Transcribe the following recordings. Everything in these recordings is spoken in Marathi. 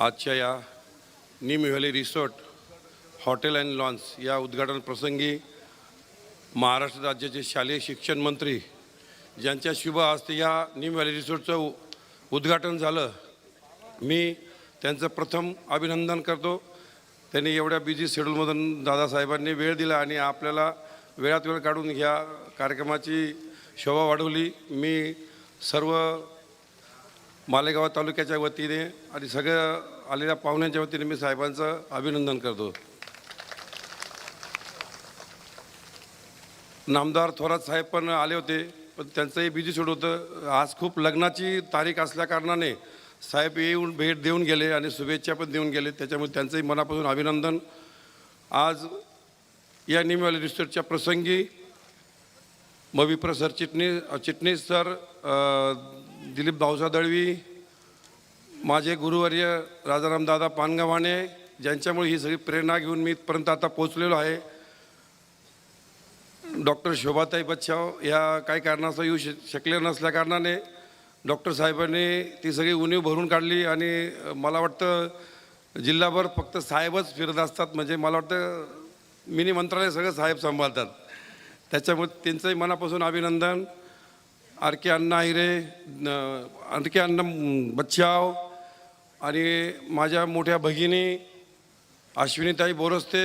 आजच्या या Neem valley resort hotel and lawns या उद्घाटन प्रसंगी महाराष्ट्र राज्याचे शालेय शिक्षण मंत्री ज्यांच्या शुभ हस्ते या नीम व्हॅली रिसॉर्टचं उ- उद्घाटन झालं. मी त्यांचं प्रथम अभिनंदन करतो. त्यांनी एवढ्या बिझी शेड्यूलमधून दादासाहेबांनी वेळ दिला आणि आपल्याला वेळात वेळ काढून ह्या कार्यक्रमाची शोभा वाढवली. मी सर्व मालेगाव तालुक्याच्या वतीने आणि सगळ्या आलेल्या पाहुण्यांच्या वतीने मी साहेबांचं अभिनंदन करतो. नामदार थोरात साहेब पण आले होते पण त्यांचंही बिझी शेड होतं. आज खूप लग्नाची तारीख असल्याकारणाने साहेब येऊन भेट देऊन गेले आणि शुभेच्छा पण देऊन गेले. त्याच्यामुळे त्यांचंही मनापासून अभिनंदन. आज या निमवाली रिसॉर्टच्या प्रसंगी मविप्र सर चिटणीस चिटणीस सर दिलीप भाऊसा दळवी माझे गुरुवर्य राजारामदादा पानगव्हाणे ज्यांच्यामुळे ही सगळी प्रेरणा घेऊन मी इथपर्यंत आता पोचलेलो आहे. डॉक्टर शोभाताई बच्छाव या काही कारणास्तव येऊ श शकले नसल्या कारणाने डॉक्टर साहेबांनी ती सगळी उणीव भरून काढली आणि मला वाटतं जिल्हाभर फक्त साहेबच फिरत असतात. म्हणजे मला वाटतं मिनी मंत्रालय सगळं साहेब सांभाळतात. त्याच्यामुळे त्यांचंही मनापासून अभिनंदन. आर के अण्णा हिरे आर के अण्णा आणि माझ्या मोठ्या भगिनी अश्विनीताई बोरस्ते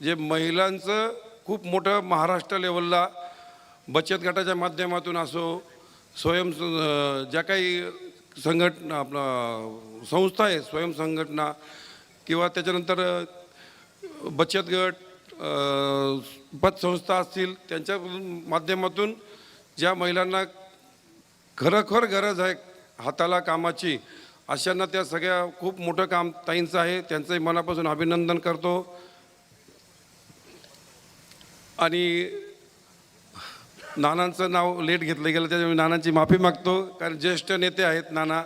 जे महिलांचं खूप मोठं महाराष्ट्र लेवलला बचत गटाच्या माध्यमातून असो स्वयं ज्या काही संघटना आपला संस्था आहे स्वयं संघटना किंवा त्याच्यानंतर बचत गट पतसंस्था असतील त्यांच्या माध्यमातून ज्या महिलांना खरोखर गरज आहे हाताला कामाची अशांना त्या सगळ्या खूप मोठं काम ताईंचं आहे. त्यांचंही मनापासून अभिनंदन करतो. आणि नानांचं नाव लेट घेतलं गेलं त्याच्यामुळे नानांची माफी मागतो. कारण ज्येष्ठ नेते आहेत नाना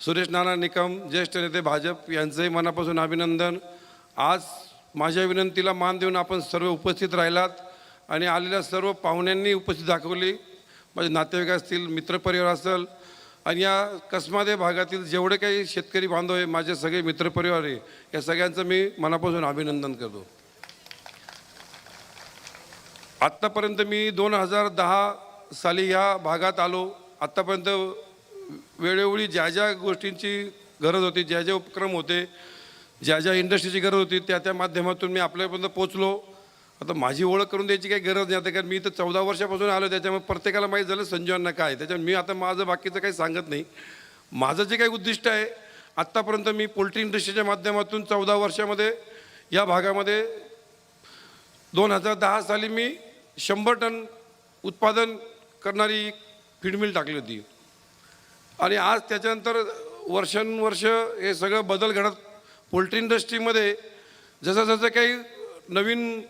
सुरेश नाना निकम ज्येष्ठ नेते भाजप यांचंही मनापासून अभिनंदन. आज माझ्या विनंतीला मान देऊन आपण सर्व उपस्थित राहिलात. आणि आलेल्या सर्व पाहुण्यांनी उपस्थित दाखवली. माझे नातेवाईक असतील मित्रपरिवार असेल आणि या कसमादे भागातील जेवढे काही शेतकरी बांधव आहे माझे सगळे मित्रपरिवार आहे या सगळ्यांचं मी मनापासून अभिनंदन करतो. आत्तापर्यंत मी दोन हजार दहा साली ह्या भागात आलो. आत्तापर्यंत वेळोवेळी ज्या ज्या गोष्टींची गरज होती ज्या ज्या उपक्रम होते ज्या ज्या इंडस्ट्रीची गरज होती त्या त्या माध्यमातून मी आपल्यापर्यंत पोचलो आता माझी ओळख करून द्यायची काही गरज नाही आता कारण मी तर चौदा वर्षापासून आलो त्याच्यामुळे प्रत्येकाला माहीत झालं संजीवांना काय त्याच्यामुळे मी आता माझं बाकीचं काही सांगत नाही. माझं जे काही उद्दिष्ट आहे आत्तापर्यंत मी पोल्ट्री इंडस्ट्रीच्या माध्यमातून चौदा वर्षामध्ये या भागामध्ये दोन हजार दहा साली मी शंभर टन उत्पादन करणारी फीडमिल टाकली होती. आणि आज त्याच्यानंतर वर्षानुवर्ष हे सगळं बदल घडत पोल्ट्री इंडस्ट्रीमध्ये जसं जसं काही नवीन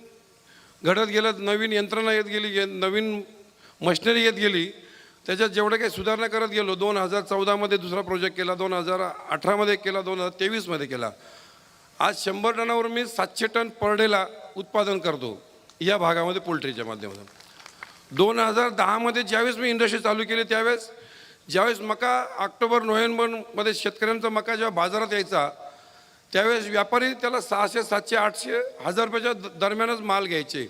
घडत गेलं नवीन यंत्रणा येत गेली नवीन मशिनरी येत गेली. त्याच्यात जेवढे काही सुधारणा करत गेलो दोन हजार चौदामध्ये दुसरा प्रोजेक्ट केला दोन हजार अठरामध्ये केला दोन हजार तेवीसमध्ये केला. आज शंभर टनावर मी सातशे टन पर डेला उत्पादन करतो या भागामध्ये पोल्ट्रीच्या माध्यमातून. दोन हजार दहामध्ये ज्यावेळेस मी इंडस्ट्री चालू केली त्यावेळेस ज्यावेळेस मका ऑक्टोबर नोव्हेंबरमध्ये शेतकऱ्यांचा मका जेव्हा बाजारात यायचा त्यावेळेस व्यापारी त्याला सहाशे सातशे आठशे हजार रुपयाच्या द- दरम्यानच माल घ्यायचे.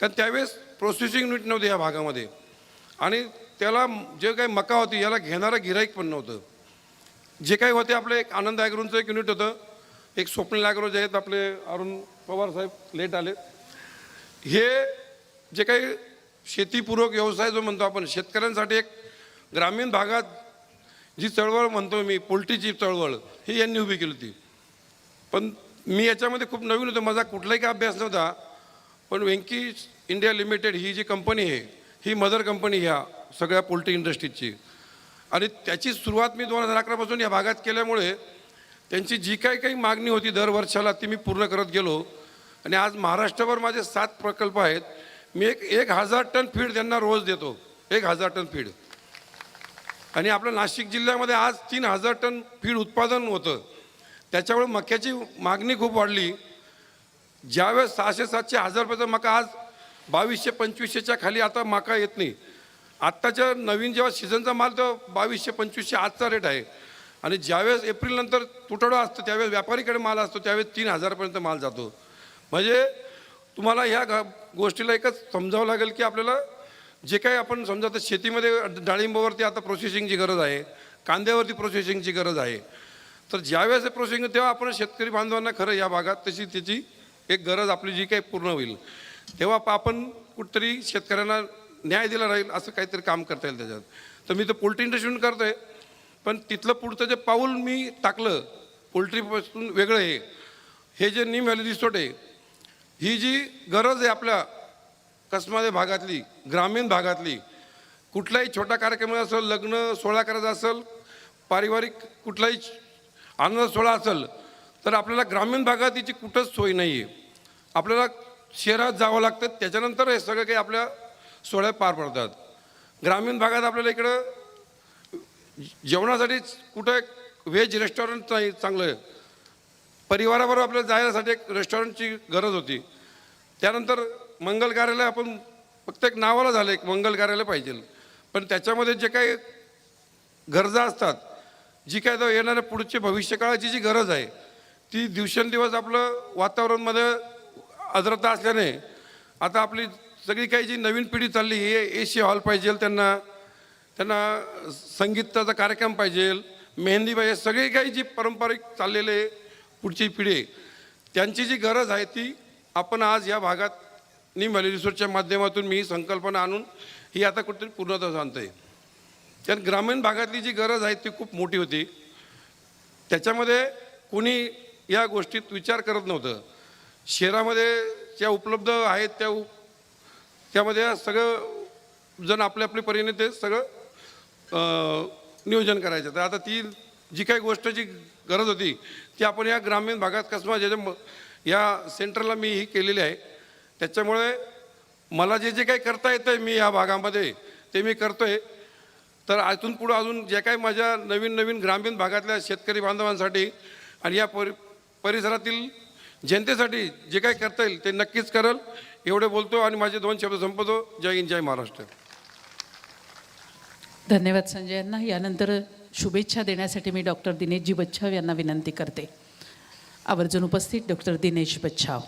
कारण त्यावेळेस प्रोसेसिंग युनिट नव्हते या भागामध्ये. आणि त्याला जे काही मका होती याला घेणारं गिराईक पण नव्हतं. जे काही होते आपले एक आनंद ॲग्रोनचं एक युनिट होतं. एक स्वप्नील ॲग्रो जे आहेत आपले अरुण पवार साहेब लेट आले. हे जे काही शेतीपूरक व्यवसाय जो म्हणतो आपण शेतकऱ्यांसाठी एक ग्रामीण भागात जी चळवळ म्हणतो मी पोल्ट्रीची चळवळ ही यांनी उभी केली होती. पण मी याच्यामध्ये खूप नवीन होतो. माझा कुठलाही काही अभ्यास नव्हता. पण वेंकी इंडिया लिमिटेड ही जी कंपनी आहे ही मदर कंपनी ह्या सगळ्या पोल्ट्री इंडस्ट्रीजची. आणि त्याची सुरुवात मी दोन हजार अकरापासून या भागात केल्यामुळे त्यांची जी काही काही मागणी होती दर वर्षाला ती मी पूर्ण करत गेलो. आणि आज महाराष्ट्रभर माझे सात प्रकल्प आहेत. मी एक एक हजार टन फीड त्यांना रोज देतो. एक हजार टन फीड. आणि आपल्या नाशिक जिल्ह्यामध्ये आज तीन हजार टन फीड उत्पादन होतं. त्याच्यामुळे मक्याची मागणी खूप वाढली. ज्यावेळेस सहाशे सातशे हजार रुपयाचा मका आज बावीसशे पंचवीसशेच्या खाली आता मका येत नाही. आत्ताच्या नवीन जेव्हा सीझनचा माल तो बावीसशे पंचवीसशे आजचा रेट आहे. आणि ज्यावेळेस एप्रिलनंतर तुटवडा असतो त्यावेळेस व्यापारीकडे माल असतो त्यावेळेस तीन हजारपर्यंत माल जातो. म्हणजे तुम्हाला ह्या गा- गोष्टीला एकच समजावं लागेल की आपल्याला जे काही आपण समजा आता शेतीमध्ये डाळिंबावरती आता प्रोसेसिंगची गरज आहे कांद्यावरती प्रोसेसिंगची गरज आहे. तर ज्यावेळेस प्रोसेसिंग तेव्हा आपण शेतकरी बांधवांना खरं या भागात तशी त्याची एक गरज आपली जी काही पूर्ण होईल. तेव्हा आपण कुठतरी शेतकऱ्यांना न्याय दिला राहील असं काहीतरी काम करता येईल त्याच्यात. तर मी तर पोल्ट्री इंडस्ट्रीतून करतो आहे पण तिथलं पुढचं जे पाऊल मी टाकलं पोल्ट्रीपासून वेगळं आहे हे जे निम व्हॅली रिसोर्ट आहे ही जी गरज आहे आपल्या कसमादे भागातली ग्रामीण भागातली कुठलाही छोटा कार्यक्रम असेल लग्न सोहळा करायचा असेल पारिवारिक कुठलाही आनंद सोहळा असेल तर आपल्याला ग्रामीण भागात तिची कुठंच सोय नाही आहे आपल्याला शहरात जावं लागतं त्याच्यानंतर हे सगळं काही आपल्या सोहळ्या पार पडतात. ग्रामीण भागात आपल्याला इकडं जेवणासाठी कुठं एक व्हेज रेस्टॉरंट नाही चांगलं आहे. परिवाराबरोबर आपल्याला जायसाठी एक रेस्टॉरंटची गरज होती. त्यानंतर मंगल कार्यालय आपण फक्त एक नावाला झालं एक मंगल कार्यालय पाहिजे. पण त्याच्यामध्ये जे काही गरजा असतात जी काय तर येणाऱ्या पुढच्या भविष्यकाळाची जी गरज आहे ती दिवसेंदिवस आपलं वातावरणमध्ये आर्द्रता असल्याने आता आपली सगळी काही जी नवीन पिढी चालली हे ए सी हॉल पाहिजे त्यांना त्यांना संगीताचा कार्यक्रम पाहिजे मेहंदी पाहिजे सगळी काही जी पारंपरिक चाललेले पुढची पिढी त्यांची जी गरज आहे ती आपण आज या भागात निम व्हॅली रिसोर्टच्या माध्यमातून मी ही संकल्पना आणून ही आता कुठेतरी पूर्णत्वास आणते त्यात ग्रामीण भागातली जी गरज आहे ती खूप मोठी होती. त्याच्यामध्ये कोणी या गोष्टीत विचार करत नव्हतं. शहरामध्ये ज्या उपलब्ध आहेत त्या त्यामध्ये सगळं जण आपल्या आपल्या परीने ते सगळं नियोजन करायचं. तर आता ती जी काही गोष्टची गरज होती ती आपण या ग्रामीण भागात कसं म्हणजे ज्याच्या या सेंटरला मी ही केलेली आहे. त्याच्यामुळे मला जे जे काही करता येतं आहे मी या भागामध्ये ते मी करतो आहे तर अजून पुढं अजून जे काही माझ्या नवीन नवीन ग्रामीण भागातल्या शेतकरी बांधवांसाठी आणि या परि परिसरातील जनतेसाठी जे काही करता येईल ते नक्कीच करेल. एवढे बोलतो आणि माझे दोन शब्द संपवतो. जय हिंद जय महाराष्ट्र. धन्यवाद संजय यांना. यानंतर शुभेच्छा देण्यासाठी मी डॉक्टर दिनेशजी बच्छाव यांना विनंती करते. आवर्जून उपस्थित डॉक्टर दिनेश बच्छाव.